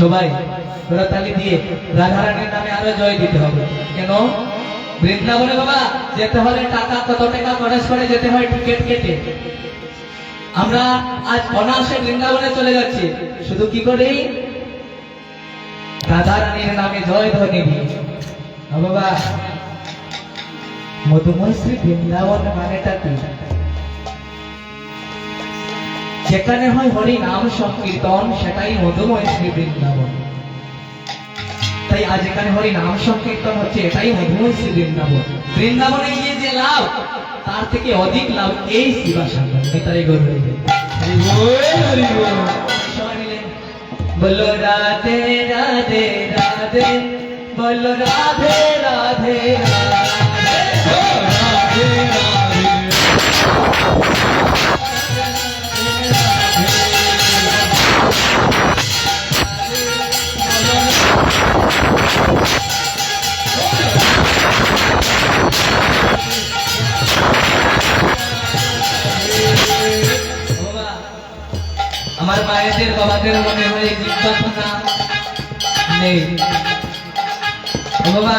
সবাই তালি দিয়ে রাধারানীর নামে আরও জয় দিতে হবে। কেন? বৃন্দাবনে বাবা, যেতে হলে টাকা, কত টাকা খরচ করে যেতে হয় টিকিট কেটে। আমরা আজ অনায়াসে বৃন্দাবনে চলে যাচ্ছি। শুধু কি করে? রাধারানীর নামে জয় ধ্বনি বাবা মধুময় শ্রী বৃন্দাবন মানেটা কি? যেখানে হয় হরি নাম সংকীর্তন সেটাই মধুময় শ্রী বৃন্দাবন। তাই আজ এখানে হরি নাম সংকীর্তন হচ্ছে এটাই মধুময় শ্রী বৃন্দাবন। বৃন্দাবনে গিয়ে যে লাভ তার থেকে অধিক লাভ এই শিবা সঙ্গম নেতাই গৌর বলো। রাধে রাধে রাধে। বলো রাধে রাধে রাধে। বাবা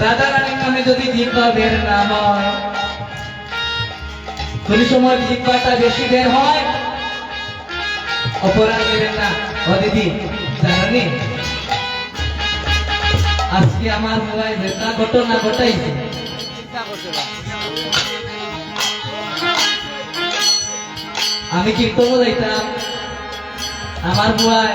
রাধা রানীর নামে যদি হয় সময় বেশি হয়? অপরাধ দেবেন না। ও দিদি আজকে আমার মোবাইল একটা ঘটনা ঘটাইছে। আমি কীর্তন যাইতাম। আমার বুয়ায়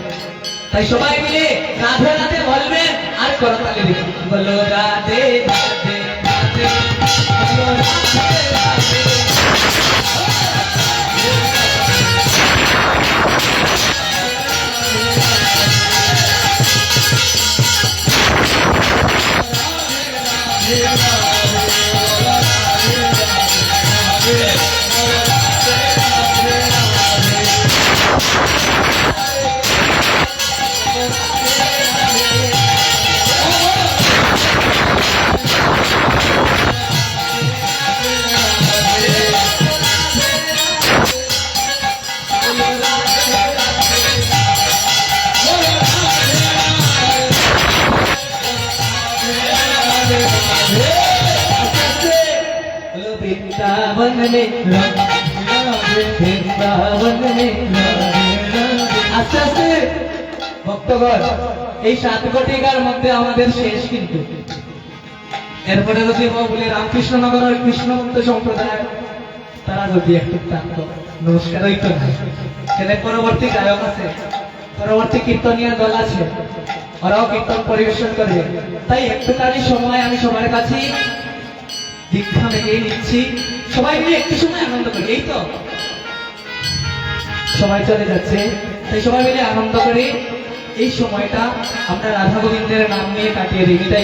তাই সবাই মিলে রাধে রাধে বলবেন আর করতে বলো রাধে Yeah. वृंदावन में বৃন্দাবন মে আস্তে আস্তে ভক্তগণ এই সাত কোটিকার মধ্যে আমাদের শেষ কিন্তু এরপরে যদি আমরা বলি রামকৃষ্ণ নগরের কৃষ্ণভক্ত সম্প্রদায় তারা যদি একটু প্রান্ত নমস্কার হইতো না এদের পরবর্তী গায়ক আছে পরবর্তী কীর্তনীয় দল আছে ওরাও কীর্তন পরিবেশন করবে তাই একটুখানি সময় আমি সবার কাছে দীক্ষা মেঘে নিচ্ছি। সবাই মিলে একটু সময় আনন্দ করি, এই তো? সবাই চলে যাচ্ছে। তাই সবাই মিলে আনন্দ করি। এই সময়টা আমরা রাধা গোবিন্দের নাম নিয়ে কাটিয়ে দিই। তাই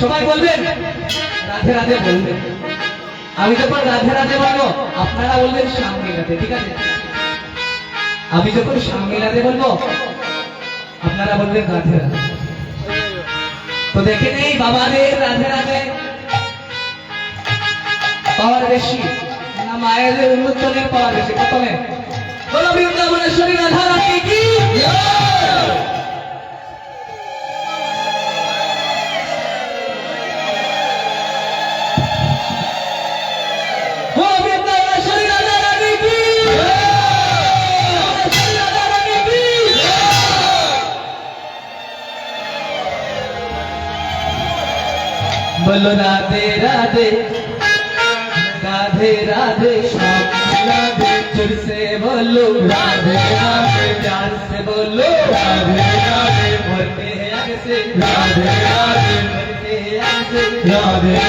সবাই বলবেন? রাধে রাধে বলবেন। আমি যখন রাধে রাধে বলব, আপনারা বলবেন সামনে রাধে, ঠিক আছে? আমি যখন সামনে রাধে বলব, আপনারা বলবেন রাধে রাধে। তো দেখে নেই বাবাদের রাধে রাধে। পাওয়ার বেশি না মায়েদের উন্মোচনের পাওয়ার বেশি প্রথমে বলো বৃন্দাবনেশ্বরী রাধা রানী কি বলো বৃন্দাবনেশ্বরী রাধা राधे श्याम राधे चुर से बोलो राधे राधे प्यार से बोलो राधे राधे मरते हैं आग से राधे राधे मरते हैं आग से राधे राधे